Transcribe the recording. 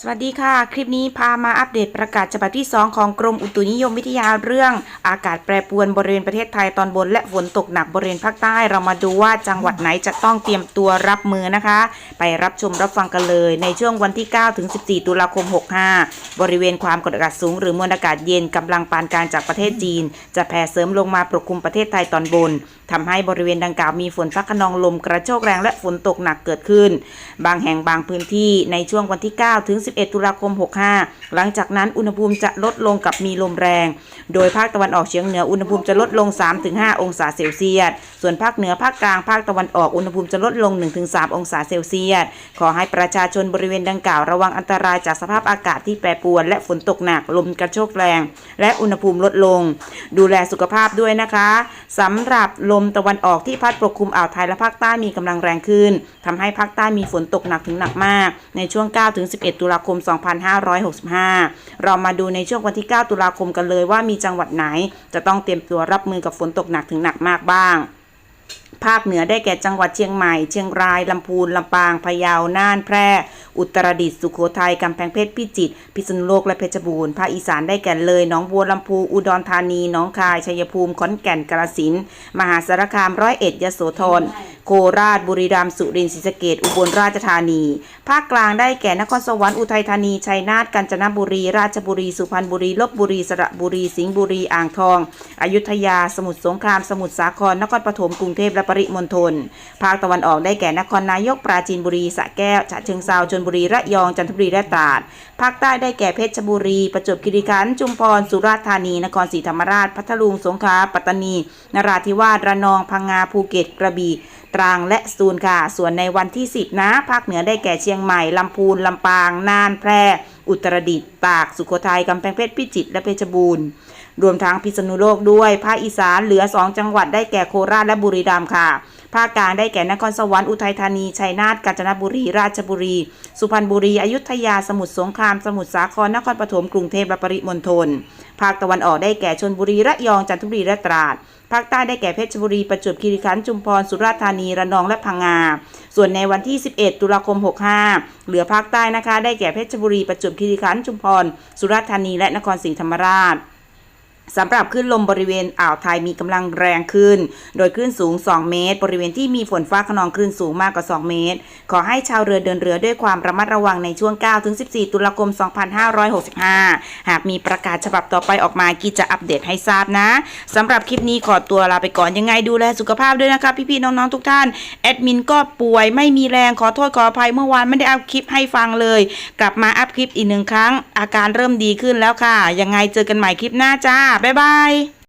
สวัสดีค่ะ คลิปนี้พามาอัปเดตประกาศฉบับที่ 2 ของกรมอุตุนิยมวิทยาเรื่อง อากาศแปรปรวนบริเวณประเทศไทยตอนบน และฝนตกหนักบริเวณภาคใต้เรามาดูว่าจังหวัดไหนจะต้องเตรียมตัวรับมือนะคะ ไปรับชมรับฟังกันเลย ในช่วงวันที่ 9 ถึง 14 ตุลาคม 65 บริเวณความกดอากาศสูง หรือมวลอากาศเย็นกำลังปานกลางจากประเทศจีน จะแผ่เสริมลงมาปกคลุมประเทศไทยตอนบนทำให้บริเวณดังกล่าวมีฝนฟ้าขนองลมกระโชกแรงและฝนตกหนักเกิดขึ้น บางแห่งบางพื้นที่ในช่วงวันที่ 9 ถึง11 ตุลาคม 65 หลังจากนั้นอุณหภูมิจะลดลงกับมีลมแรง โดยภาคตะวันออกเฉียงเหนืออุณหภูมิจะลดลง 3-5 องศาเซลเซียส ส่วนภาคเหนือภาคกลางภาคตะวันออกอุณหภูมิจะลดลง 1-3 องศาเซลเซียส ขอให้ประชาชนบริเวณดังกล่าวระวังอันตรายจากสภาพอากาศที่แปรปรวน และฝนตกหนักลมกระโชกแรง และอุณหภูมิลดลง ดูแลสุขภาพด้วยนะคะสำหรับลมตะวันออกที่พัดปกคลุมอ่าวไทยและภาคใต้มีกำลังแรงขึ้นทำให้ภาคใต้มีฝนตกหนักถึงหนักมาก ในช่วง 9-11 ตุลาาคม 2565 เรามาดูในช่วงวันที่ 9 ตุลาคมกันเลยว่ามีจังหวัดไหน จะต้องเตรียมตัวรับมือกับฝนตกหนักถึงหนักมากบ้างภาคเหนือได้แก่จังหวัดเชียงใหม่ เชียงราย ลำพูน ลำปาง พะเยา น่าน แพร่ อุตรดิตถ์ สุโขทัย กำแพงเพชร พิจิตร พิษณุโลก และเพชรบูรณ์ ภาคอีสานได้แก่เลย หนองบัวลำพู อุดรธานี หนองคาย ชัยภูมิ ขอนแก่น กาฬสินธุ์ มหาสารคาม ร้อยเอ็ด ยโสธร โคราชบุรีรัมย์สุรินทร์ศรีสะเกษอุบลราชธานี ภาคกลางได้แก่นครสวรรค์อุทัยธานีชัยนาทกาญจนบุรี ราชบุรีสุพรรณบุรีลบบุรีสระบุรีสิงห์บุรีอ่างทอง อยุธยา สมุทรสงคราม สมุทรสาครนครปฐมกรุงเทพและปริมณฑลภาคตะวันออกได้แก่นครนายกปราจีนบุรีสระแก้วฉะเชิงเซาชลบุรีระยองจันทบุรีและตราดภาคใต้ได้แก่เพชรบุรี ประจวบคีรีขันธ์จุมพรสุราษฎร์ธานีนครศรีธรรมราช พัทลุงสงขลาปัตตานี นราธิวาสระนองพังงาภูเก็ตกระบี่ตรังและสตูลค่ะ ส่วนในวันที่ 10 นะ ภาคเหนือได้แก่เชียงใหม่ลำพูนลำปาง น่านแพร่ อุตรดิตถ์ตาก สุโขทัยกำแพงเพชรพิจิตรและเพชรบูรณ์ รวมทั้งพิษณุโลกด้วย ภาคอีสานเหลือ 2 จังหวัดได้แก่โคราชและบุรีรัมย์ค่ะ ภาคกลางได้แก่นครสวรรค์อุทัยธานีชัยนาทกาญจนบุรี ราชบุรี สุพรรณบุรีอยุธยาสมุทรสงคราม สมุทรสาครนครปฐมกรุงเทพและปริมณฑลภาคตะวันออกได้แก่ชลบุรีระยองจันทบุรีและตราดภาคใต้ได้แก่เพชรบุรีประจวบคีรีขันธ์จุมพรสุราษฎร์ธานีระนองและพังงา ส่วนในวันที่ 11 ตุลาคม 65 เหลือภาคใต้นะคะ ได้แก่เพชรบุรีประจวบคีรีขันธ์จุมพรสุราษฎร์ธานีและนครศรีธรรมราช สำหรับคลื่นลมบริเวณอ่าวไทยมีกำลังแรงขึ้น โดยคลื่นสูง 2 เมตร บริเวณที่มีฝนฟ้าขนองคลื่นสูงมากกว่า 2 เมตร ขอให้ชาวเรือเดินเรือด้วยความระมัดระวังในช่วง 9-14 ตุลาคม 2565 หากมีประกาศฉบับต่อไปออกมากีจะอัปเดตให้ทราบนะ สำหรับคลิปนี้ขอตัวลาไปก่อนยังไงดูแลสุขภาพด้วยนะคะพี่ๆน้องๆทุกท่าน แอดมินก็ป่วยไม่มีแรงขอโทษขออภัยเมื่อวานไม่ได้อัพคลิปให้ฟังเลย กลับมาอัพคลิปอีกหนึ่งครั้ง อาการเริ่มดีขึ้นแล้วค่ะ ยังไงเจอกันใหม่คลิปหน้าจ้าบ๊ายบาย